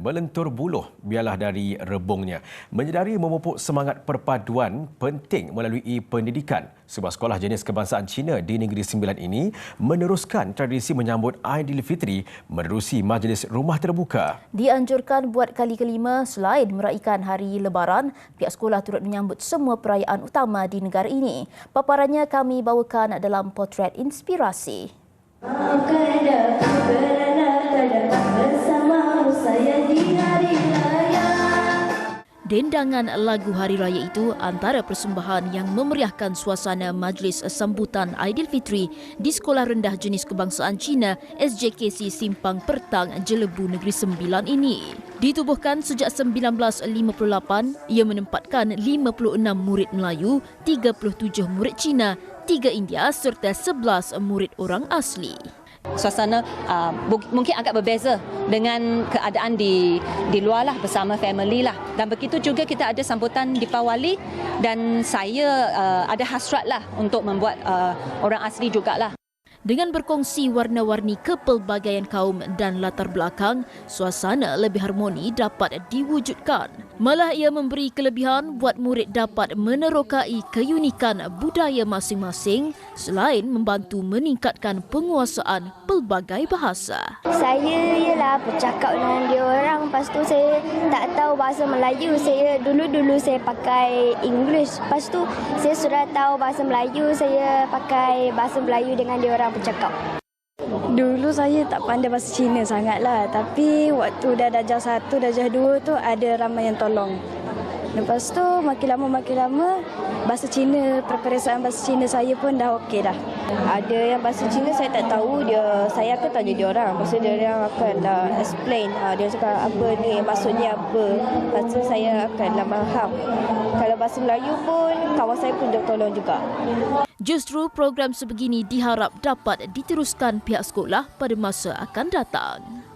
Melentur buluh biarlah dari rebungnya. Menyedari memupuk semangat perpaduan penting melalui pendidikan. Sebuah sekolah jenis kebangsaan Cina di Negeri Sembilan ini meneruskan tradisi menyambut Aidilfitri menerusi majlis rumah terbuka. Dianjurkan buat kali kelima selain meraihkan hari lebaran, pihak sekolah turut menyambut semua perayaan utama di negara ini. Paparannya kami bawakan dalam potret inspirasi. Dendangan lagu Hari Raya itu antara persembahan yang memeriahkan suasana majlis sambutan Aidilfitri di Sekolah Rendah Jenis Kebangsaan Cina SJKC Simpang Pertang Jelebu Negeri Sembilan ini. Ditubuhkan sejak 1958, ia menempatkan 56 murid Melayu, 37 murid Cina, 3 India serta 11 murid orang asli suasana uh, mungkin agak berbeza dengan keadaan di di luar lah bersama family lah. Dan begitu juga kita ada sambutan di Pawali dan saya uh, ada hasrat lah untuk membuat uh, orang asli jugalah dengan berkongsi warna-warni kepelbagaian kaum dan latar belakang, suasana lebih harmoni dapat diwujudkan. Malah ia memberi kelebihan buat murid dapat menerokai keunikan budaya masing-masing selain membantu meningkatkan penguasaan pelbagai bahasa. Saya ialah bercakap dengan dia orang, lepas tu saya tak tahu bahasa Melayu. Saya dulu-dulu saya pakai English. Lepas tu saya sudah tahu bahasa Melayu, saya pakai bahasa Melayu dengan dia orang bercakap. Dulu saya tak pandai bahasa Cina sangatlah. Tapi waktu dah darjah satu, darjah dua tu ada ramai yang tolong. Lepas tu makin lama makin lama bahasa Cina, perperiksaan bahasa Cina saya pun dah okey dah. Ada yang bahasa Cina saya tak tahu dia saya akan tanya dia orang. Lepas dia orang akan dah explain. Ha, dia cakap apa ni maksudnya apa. Tu saya akan dah faham. Kalau bahasa Melayu pun kawan saya pun dah tolong juga. Justru program sebegini diharap dapat diteruskan pihak sekolah pada masa akan datang.